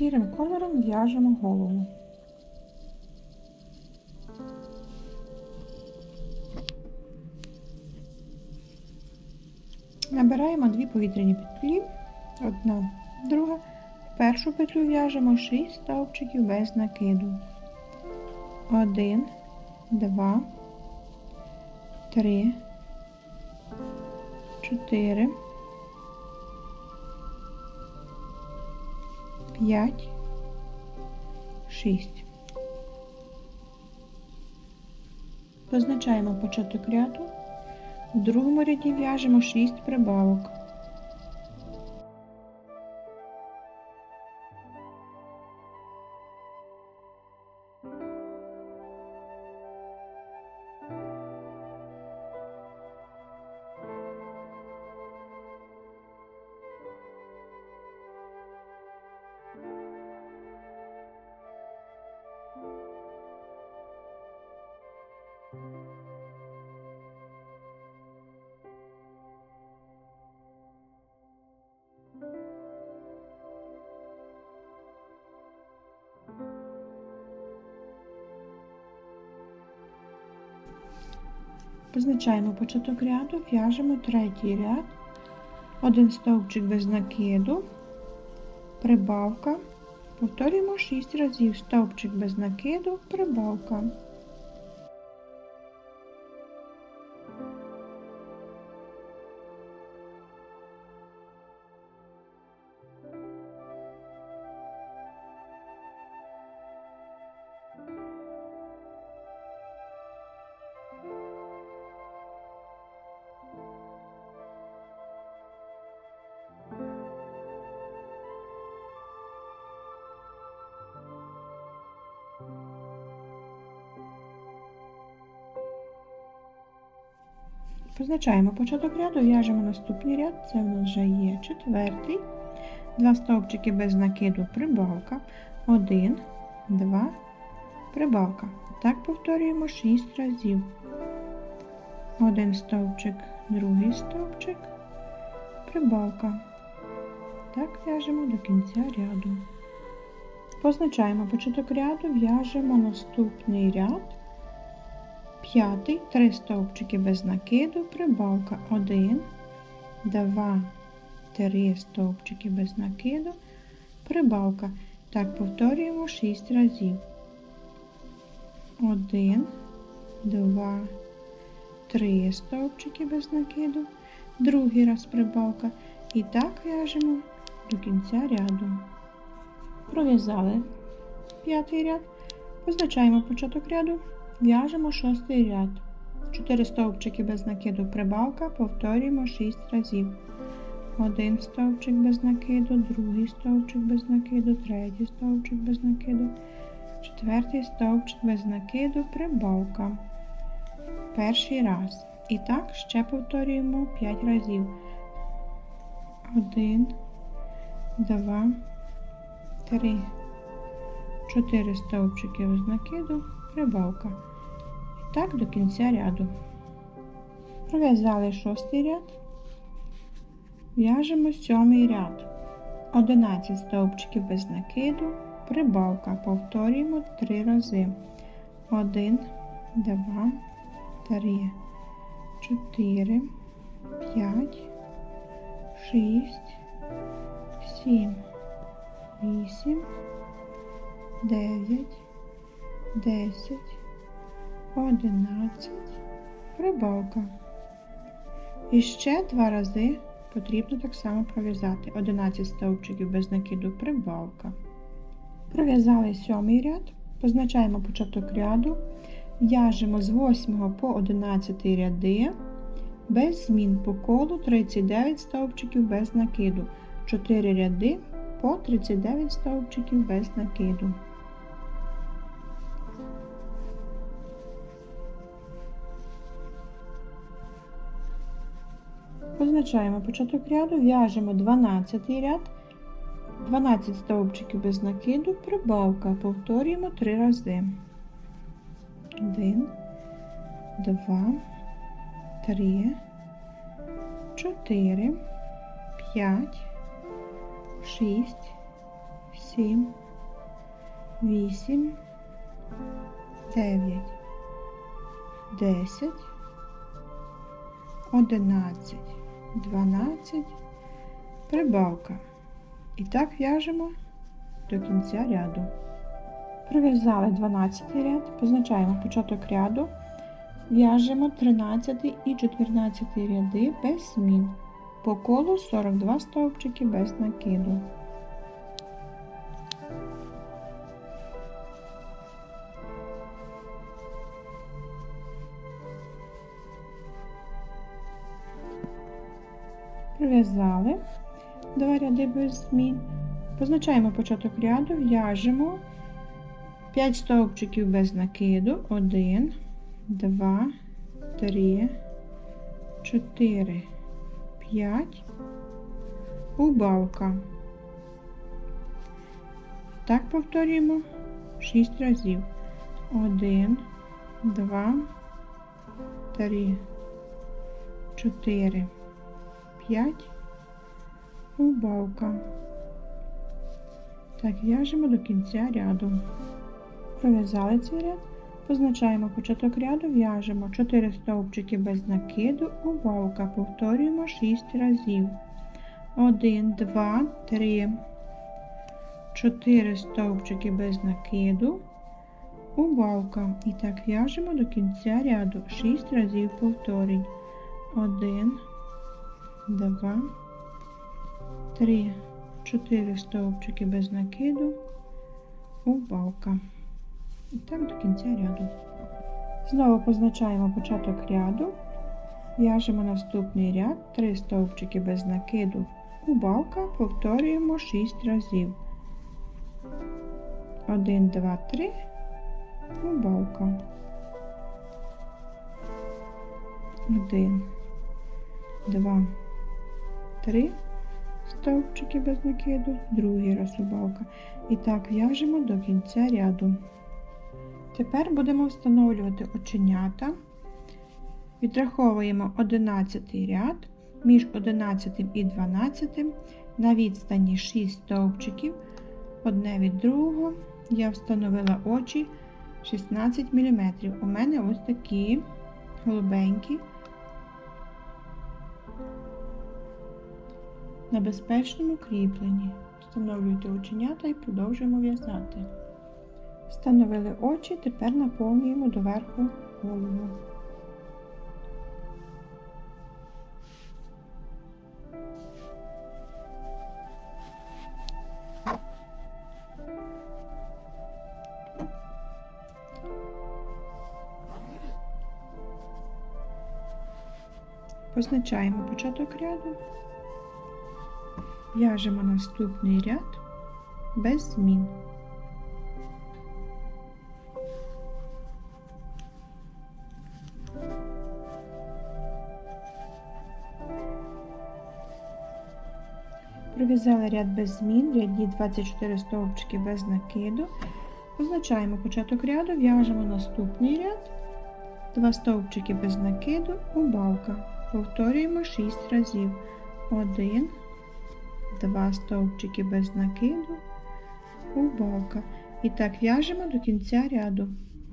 Сірим кольором в'яжемо голову. Набираємо дві повітряні петлі, одна, друга. Першу петлю в'яжемо 6 стовпчиків без накиду. 1, 2, 3, 4, 5, 6. Позначаємо початок ряду. В другому ряді в'яжемо 6 прибавок. Позначаємо початок ряду, в'яжемо третій ряд, один стовпчик без накиду, прибавка. Повторюємо 6 разів стовпчик без накиду, прибавка. Позначаємо початок ряду, в'яжемо наступний ряд, це в нас вже є четвертий. Два стовпчики без накиду, прибавка. Один, два, прибавка. Так повторюємо 6 разів. Один стовпчик, другий стовпчик, прибавка. Так в'яжемо до кінця ряду. Позначаємо початок ряду, в'яжемо наступний ряд. П'ятий, три стовпчики без накиду, прибавка 1, 2, 3 стовпчики без накиду, прибавка. Так повторюємо 6 разів. 1, 2, 3 стовпчики без накиду, другий раз прибавка. І так в'яжемо до кінця ряду. Пров'язали п'ятий ряд, позначаємо початок ряду. В'яжемо шостий ряд. 4 стовпчики без накиду прибавка, повторюємо 6 разів. Один стовпчик без накиду, другий стовпчик без накиду, третій стовпчик без накиду, четвертий стовпчик без накиду, прибавка. Перший раз. І так ще повторюємо 5 разів. Один, два, три, чотири стовпчики без накиду, прибавка. Так до кінця ряду. Пров'язали шостий ряд, в'яжемо сьомий ряд. 11 стовпчиків без накиду, прибавка. Повторюємо 3 рази. 1, 2, 3, 4, 5, 6, 7, 8, 9, 10, 11, прибавка. І ще два рази потрібно так само пров'язати. 11 стовпчиків без накиду прибавка. Пров'язали сьомий ряд, позначаємо початок ряду, в'яжемо з 8 по 11 ряди, без змін по колу 39 стовпчиків без накиду, 4 ряди по 39 стовпчиків без накиду. Позначаємо початок ряду, в'яжемо 12 ряд, 12 стовпчиків без накиду, прибавка, повторюємо 3 рази. 1, 2, 3, 4, 5, 6, сім, вісім, дев'ять, десять, одинадцять, дванадцять, прибавка. І так в'яжемо до кінця ряду. Пров'язали 12 ряд, позначаємо початок ряду, в'яжемо 13 і 14 ряди без змін. По колу 42 стовпчики без накиду. Пров'язали два ряди без змін. Позначаємо початок ряду, в'яжемо 5 стовпчиків без накиду. 1, 2, 3, 4, 5, убавка. Так повторюємо 6 разів. 1, 2, 3, 4, 5, убавка. Так, в'яжемо до кінця ряду. Пров'язали цей ряд, позначаємо початок ряду, в'яжемо 4 стовпчики без накиду, убавка, повторюємо 6 разів. 1, 2, 3, 4 стовпчики без накиду, убавка. І так в'яжемо до кінця ряду 6 разів повторень. 1, 2, 3, 4 стовпчики без накиду, убавка. І так до кінця ряду. Знову позначаємо початок ряду, в'яжемо наступний ряд, 3 стовпчики без накиду, убавка, повторюємо 6 разів. 1, 2, 3, убавка. 1, 2, 3, стовпчики без накиду, другий раз убавка. І так в'яжемо до кінця ряду. Тепер будемо встановлювати оченята. Відраховуємо 11 ряд між 11 і 12 на відстані 6 стовпчиків одне від другого. Я встановила очі 16 мм. У мене ось такі голубенькі. На безпечному кріпленні. Встановлюйте оченята і продовжуємо в'язати. Встановили очі, тепер наповнюємо доверху голову. Позначаємо початок ряду, в'яжемо наступний ряд без змін. Пров'язали ряд без змін, в ряді 24 стовпчики без накиду. Позначаємо початок ряду, в'яжемо наступний ряд, 2 стовпчики без накиду, убавка. Повторюємо 6 разів. 1, 2 стовпчики без накиду, у бока. І так в'яжемо до кінця ряду.